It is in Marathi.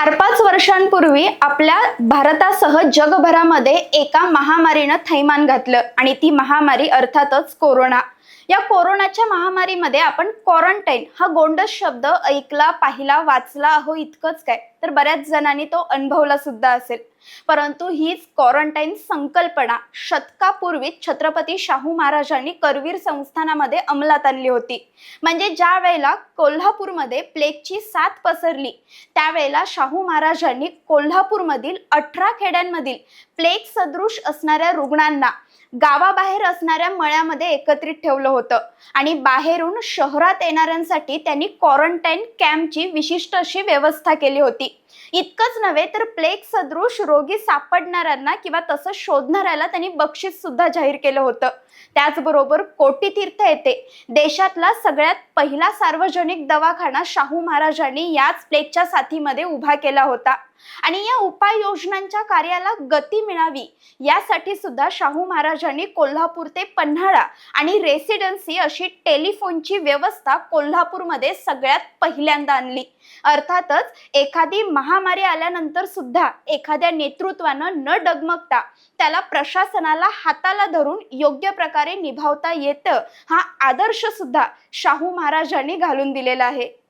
चार पाच वर्षांपूर्वी आपल्या भारतासह जगभरामध्ये एका महामारीनं थैमान घातलं आणि ती महामारी अर्थातच कोरोना. या कोरोनाच्या महामारीमध्ये आपण क्वारंटाईन हा गोंडस शब्द ऐकला पाहिला वाचला अहो इतकंच काय. तर बऱ्याच जणांनी तो अनुभवला सुद्धा असेल. परंतु हीच क्वारंटाईन संकल्पना शतकापूर्वी छत्रपती शाहू महाराजांनी करवीर संस्थानामध्ये अंमलात आणली होती. म्हणजे ज्या वेळेला कोल्हापूरमध्ये प्लेगची साथ पसरली त्यावेळेला शाहू महाराजांनी कोल्हापूरमधील अठरा खेड्यांमधील प्लेग सदृश असणाऱ्या रुग्णांना गावाबाहेर असणाऱ्या मळ्यामध्ये एकत्रित ठेवलं होतं. आणि बाहेरून शहरात येणाऱ्यांसाठी त्यांनी क्वारंटाईन कॅम्पची विशिष्ट अशी व्यवस्था केली होती. इतकंच नव्हे तर प्लेग सदृश रोगी सापडणाऱ्यांना किंवा तसं शोधणाऱ्याला त्यांनी बक्षीस सुद्धा जाहीर केलं होतं. त्याचबरोबर कोटी तीर्थ येथे देशातला सगळ्यात पहिला सार्वजनिक दवाखाना शाहू महाराजांनी याच प्लेगच्या साथीमध्ये उभा केला होता. आणि या उपाययोजनांच्या कार्याला गती मिळावी यासाठी सुद्धा शाहू महाराजांनी कोल्हापूर ते पन्हाळा आणि रेसिडेन्सी अशी टेलिफोनची व्यवस्था कोल्हापूरमध्ये सगळ्यात पहिल्यांदा आणली. अर्थातच एखादी महामारी आल्यानंतर सुद्धा एखाद्या नेतृत्वानं न डगमगता त्याला प्रशासनाला हाताला धरून योग्य प्रकारे निभावता येतं हा आदर्श सुद्धा शाहू महाराजांनी घालून दिलेला आहे.